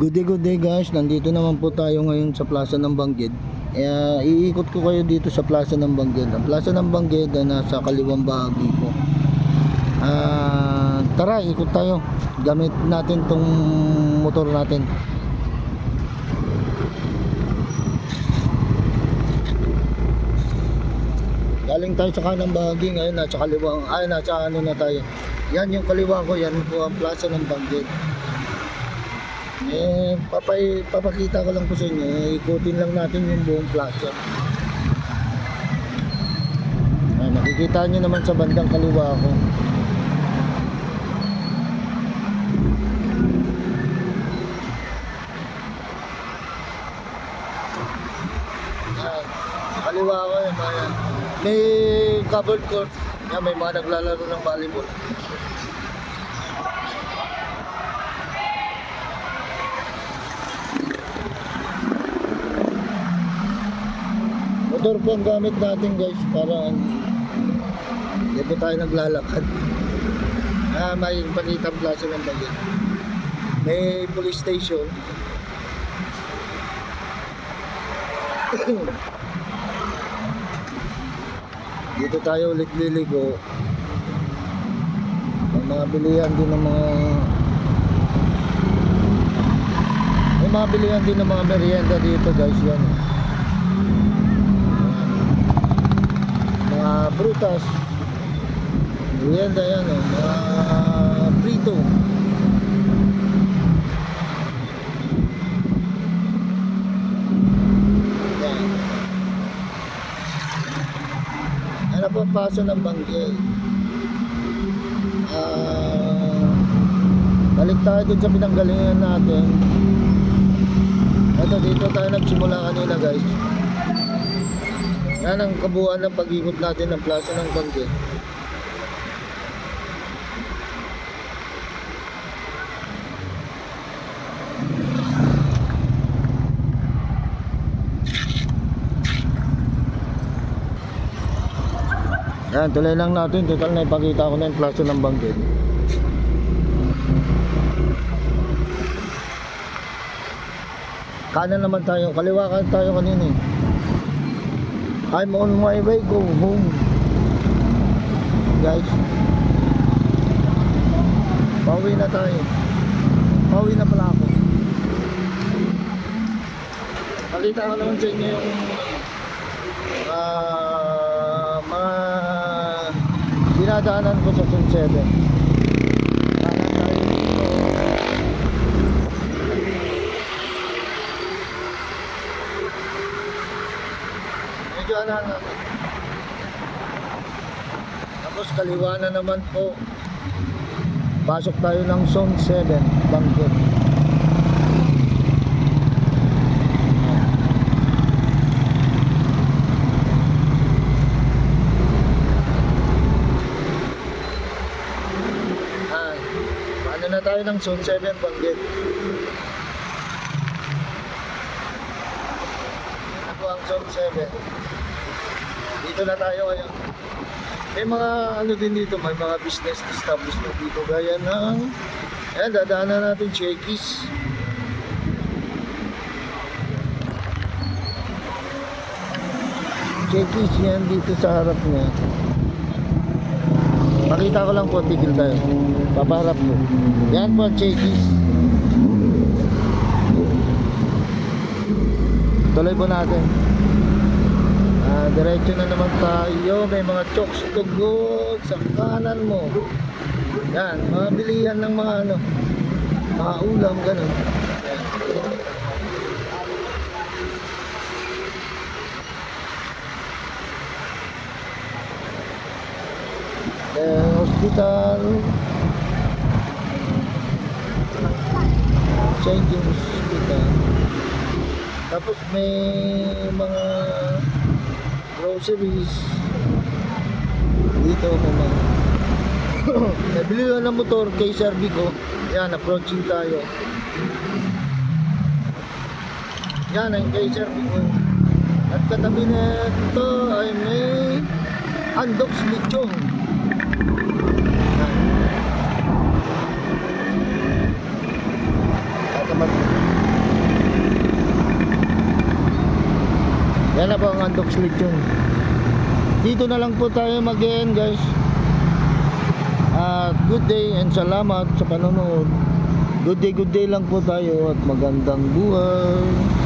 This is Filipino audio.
Good day, good day guys. Nandito naman po tayo ngayon sa Plaza ng Banggid. Eh, iikot ko kayo dito sa Plaza ng Banggid. Ang Plaza ng Banggid ay nasa kaliwang bahagi po. Ah, tara, ikot tayo. Gamit natin tong motor natin. Galing tayo sa kanang bahagi ngayon, nasa kaliwang, ay nasa ano na tayo. Yan yung kaliwa ko, yan po ang Plaza ng Banggid. Eh, papay, papakita ko lang po sa inyo, eh, ikutin lang natin yung buong plaza. Ay, makikita nyo naman sa bandang kaliwa ko. Yan, sa kaliwa ko yun, ayan. May covered court, yan, may mga naglalaro ng volleyball. Motor po ang gamit natin guys para hindi po tayo naglalakad. Ah, may Panitang Plaza ng Bagay. May police station. Dito tayo ulit liligo. May mga bilihan din ng mga may mga bilihan din ng mga merienda dito guys yan. mga prutas merienda yan oh, mga prito. Yan. Ano po paso ng banggay ah balik tayo dun sa pinanggalingan natin. Ito dito tayo nagsimula kanina guys yan ang kabuuan ng pag-ikot natin ng Plaza ng Banggit. Yan, tuloy lang natin. Total na ipakita ko na yung Plaza ng Banggit. Kanan naman tayo. Kaliwa tayo kanina eh. I'm on my way go home. Guys. Pauwi na tayo. Pauwi na pala ako. Nakita ko naman sa inyo yung ah, mga dinadaanan ko sa Sun 7. Kanan tayo dito. Ano. Tapos kaliwa na naman po. Pasok tayo ng Zone 7, Bangkok. Ah, paano na tayo ng Zone 7, Bangkok? Ano po ang Zone 7? Dito na tayo ngayon. May mga ano din dito, may mga business establishment dito gaya ng ayan, dadaanan natin Shakey's. Shakey's yan dito sa harap niya. Pakita ko lang po, tigil tayo. Paparap po. Yan po ang Shakey's. Tuloy po natin. Diretso na naman tayo. May mga chokes to go sa kanan mo. Yan, mga bilihan ng mga ano, mga ulam, ganun. Yan. Eh, hospital. James Hospital. Tapos may mga groceries dito mga nabili ko ng motor kay Sir Vico. Yan approaching tayo. Yan ang kay Sir Vico. At katabi na ito ay may Andox Lechong yan Tatamat Yan na po ang Andox Lechon. Dito na lang po tayo mag-end guys. At good day and salamat sa panonood. Good day, good day lang po tayo at magandang buhay.